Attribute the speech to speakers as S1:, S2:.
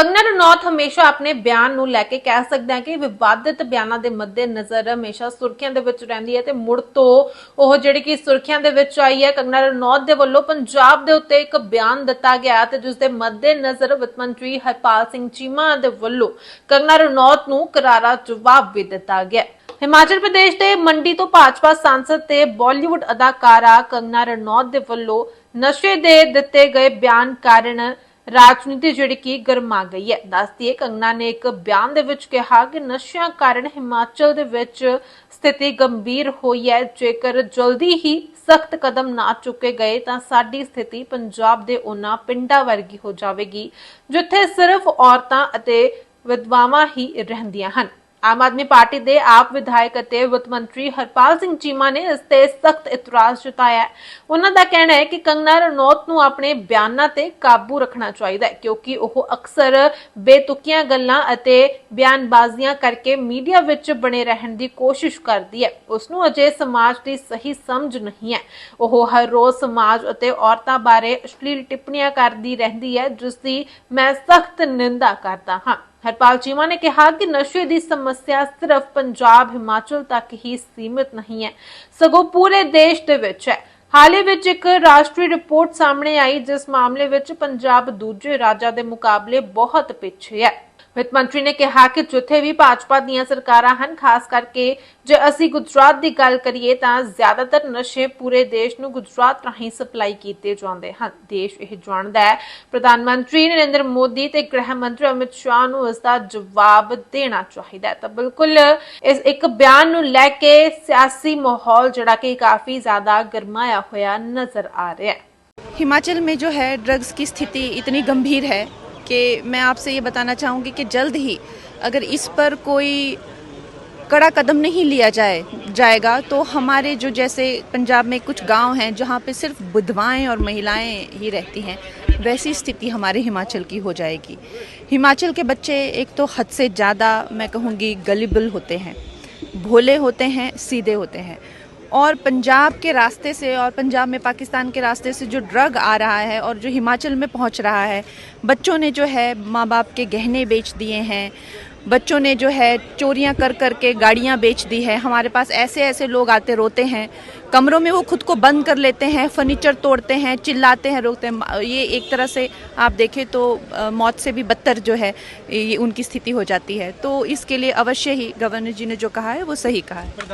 S1: ਕੰਗਨਾ ਰਣੌਤ ਹਮੇਸ਼ਾ ਆਪਣੇ ਬਿਆਨ ਨੂੰ ਲੈ ਕੇ ਕਹਿ ਸਕਦੇ ਹਾਂ ਕਿ ਵਿਵਾਦਿਤ ਬਿਆਨਾਂ ਦੇ ਮੱਦੇ ਨਜ਼ਰ ਹਮੇਸ਼ਾ ਸੁਰਖੀਆਂ ਦੇ ਵਿੱਚ ਰਹਿੰਦੀ ਹੈ ਤੇ ਮੁੜ ਤੋਂ ਉਹ ਜਿਹੜੀ ਕਿ ਸੁਰਖੀਆਂ ਦੇ ਵਿੱਚ ਆਈ ਹੈ, ਕੰਗਨਾ ਰਣੌਤ ਦੇ ਵੱਲੋਂ ਪੰਜਾਬ ਦੇ ਉੱਤੇ ਇੱਕ ਬਿਆਨ ਦਿੱਤਾ ਗਿਆ ਤੇ ਜਿਸ ਦੇ ਮੱਦੇ ਨਜ਼ਰ ਵਿੱਤ ਮੰਤਰੀ ਹਰਪਾਲ ਸਿੰਘ ਚੀਮਾ ਦੇ ਵੱਲੋਂ ਕੰਗਨਾ ਰਣੌਤ ਨੂੰ ਕਰਾਰਾ ਜਵਾਬ ਵੀ ਦਿੱਤਾ ਗਿਆ ਹਿਮਾਚਲ ਪ੍ਰਦੇਸ਼ ਦੇ ਮੰਡੀ ਤੋਂ ਭਾਜਪਾ ਸਾਂਸਦ ਤੇ ਬਾਲੀਵੁੱਡ ਅਦਾਕਾਰਾ ਕੰਗਨਾ ਰਣੌਤ ਦੇ ਵੱਲੋਂ ਨਸ਼ੇ ਦੇ ਦਿੱਤੇ ਗਏ ਬਿਆਨ ਕਾਰਨ ਰਾਜਨੀਤੀ ਜਿਹੜੀ ਕਿ ਗਰਮਾ ਗਈ ਹੈ। ਦੱਸਦੀ ਹੈ ਕੰਗਨਾ ਨੇ ਇੱਕ ਬਿਆਨ ਦੇ ਵਿੱਚ ਕਿਹਾ ਕਿ ਨਸ਼ਿਆਂ ਕਾਰਨ ਹਿਮਾਚਲ ਦੇ ਵਿੱਚ ਸਥਿਤੀ ਗੰਭੀਰ ਹੋਈ ਹੈ। ਜੇਕਰ ਜਲਦੀ ਹੀ ਸਖਤ ਕਦਮ ਨਾ ਚੁੱਕੇ ਗਏ, ਤਾਂ ਸਾਡੀ ਸਥਿਤੀ ਪੰਜਾਬ ਦੇ ਉਹਨਾਂ ਪਿੰਡਾਂ ਵਰਗੀ ਹੋ ਜਾਵੇਗੀ, ਜਿੱਥੇ ਸਿਰਫ ਔਰਤਾਂ ਅਤੇ ਵਿਧਵਾਵਾਂ ਹੀ ਰਹਿੰਦੀਆਂ ਹਨ। ਆਮ ਆਦਮੀ ਪਾਰਟੀ ਦੇ ਆਪ ਵਿਧਾਇਕ ਅਤੇ ਵਿੱਤ ਮੰਤਰੀ ਹਰਪਾਲ ਸਿੰਘ ਚੀਮਾ ਨੇ ਇਸ ਤੇ ਸਖਤ ਇਤਰਾਜ਼ ਜਤਾਇਆ ਹੈ। ਉਹਨਾਂ ਦਾ ਕਹਿਣਾ ਹੈ ਕਿ ਕੰਗਨਾ ਰਣੌਤ ਨੂੰ ਆਪਣੇ ਬਿਆਨਾਂ ਤੇ ਕਾਬੂ ਰੱਖਣਾ ਚਾਹੀਦਾ ਹੈ, ਕਿਉਂਕਿ ਉਹ ਅਕਸਰ ਬੇਤੁਕੀਆਂ ਗੱਲਾਂ ਅਤੇ ਬਿਆਨਬਾਜ਼ੀਆਂ ਕਰਕੇ ਮੀਡੀਆ ਵਿੱਚ ਬਣੇ ਰਹਿਣ ਦੀ ਕੋਸ਼ਿਸ਼ ਕਰਦੀ ਹੈ। ਉਸ ਨੂੰ ਅਜੇ ਸਮਾਜ ਦੀ ਸਹੀ ਸਮਝ ਨਹੀਂ ਹੈ। ਉਹ ਹਰ ਰੋਜ਼ ਸਮਾਜ ਅਤੇ ਔਰਤਾਂ ਬਾਰੇ ਅਸ਼ਲੀਲ ਟਿੱਪਣੀਆਂ ਕਰਦੀ ਰਹਿੰਦੀ ਹੈ, ਜਿਸ ਦੀ ਮੈਂ ਸਖਤ ਨਿੰਦਾ ਕਰਦਾ ਹਾਂ। ਹਰਪਾਲ ਚੀਮਾ ਨੇ ਕਿਹਾ ਕਿ ਨਸ਼ੇ ਦੀ ਸਮੱਸਿਆ ਸਿਰਫ ਪੰਜਾਬ, ਹਿਮਾਚਲ ਤੱਕ ਹੀ ਸੀਮਿਤ ਨਹੀਂ ਹੈ। ਸਗੋਂ ਪੂਰੇ ਦੇਸ਼ ਦੇ ਵਿੱਚ ਹੈ। ਹਾਲ ਹੀ ਵਿੱਚ ਇੱਕ ਰਾਸ਼ਟਰੀ ਰਿਪੋਰਟ ਸਾਹਮਣੇ ਆਈ, ਜਿਸ ਮਾਮਲੇ ਵਿੱਚ ਪੰਜਾਬ ਦੂਜੇ ਰਾਜਾਂ ਦੇ ਮੁਕਾਬਲੇ ਬਹੁਤ ਪਿੱਛੇ ਹੈ। ਵਿੱਤ ਮੰਤਰੀ ਨੇ ਕਿਹਾ ਕਿ ਜਿੱਥੇ ਵੀ ਭਾਜਪਾ ਦੀਆਂ ਸਰਕਾਰਾਂ ਹਨ, ਖਾਸ ਕਰਕੇ ਜੇ ਅਸੀਂ ਗੁਜਰਾਤ ਦੀ ਗੱਲ ਕਰੀਏ ਤਾਂ ਜ਼ਿਆਦਾਤਰ ਨਸ਼ੇ ਪੂਰੇ ਦੇਸ਼ ਨੂੰ ਗੁਜਰਾਤ ਰਾਹੀਂ ਸਪਲਾਈ ਕੀਤੇ ਜਾਂਦੇ ਹਨ। ਦੇਸ਼ ਇਹ ਜਾਣਦਾ ਹੈ। ਪ੍ਰਧਾਨ ਮੰਤਰੀ ਨਰਿੰਦਰ ਮੋਦੀ ਤੇ ਗ੍ਰਹਿ ਮੰਤਰੀ ਅਮਿਤ ਸ਼ਾਹ ਨੂੰ ਇਸ ਦਾ ਜਵਾਬ ਦੇਣਾ ਚਾਹੀਦਾ ਹੈ। ਤਾਂ ਬਿਲਕੁਲ ਇਸ ਇੱਕ ਬਿਆਨ ਨੂੰ ਲੈ ਕੇ ਸਿਆਸੀ ਮਾਹੌਲ ਜਿਹੜਾ ਕਿ ਕਾਫੀ ਜ਼ਿਆਦਾ ਗਰਮਾਇਆ होया नज़र आ रहा है।
S2: हिमाचल में जो है ड्रग्स की स्थिति इतनी गंभीर है कि मैं आपसे ये बताना चाहूँगी कि जल्द ही अगर इस पर कोई कड़ा कदम नहीं लिया जाए, जाएगा तो हमारे जो जैसे पंजाब में कुछ गाँव हैं, जहाँ पे सिर्फ़ बुधवाएँ और महिलाएँ ही रहती हैं, वैसी स्थिति हमारे हिमाचल की हो जाएगी। हिमाचल के बच्चे एक तो हद से ज़्यादा, मैं कहूँगी, गलिबल होते हैं, भोले होते हैं, सीधे होते हैं। और पंजाब के रास्ते से और पंजाब में पाकिस्तान के रास्ते से जो ड्रग आ रहा है और जो हिमाचल में पहुँच रहा है, बच्चों ने जो है माँ बाप के गहने बेच दिए हैं, बच्चों ने जो है चोरियाँ कर कर के गाड़ियाँ बेच दी है। हमारे पास ऐसे ऐसे लोग आते रोते हैं, कमरों में वो खुद को बंद कर लेते हैं, फर्नीचर तोड़ते हैं, चिल्लाते हैं रोकते हैं। ये एक तरह से आप देखें तो मौत से भी बदतर जो है, ये उनकी स्थिति हो जाती है। तो इसके लिए अवश्य ही गवर्नर जी ने जो कहा है, वो सही कहा है।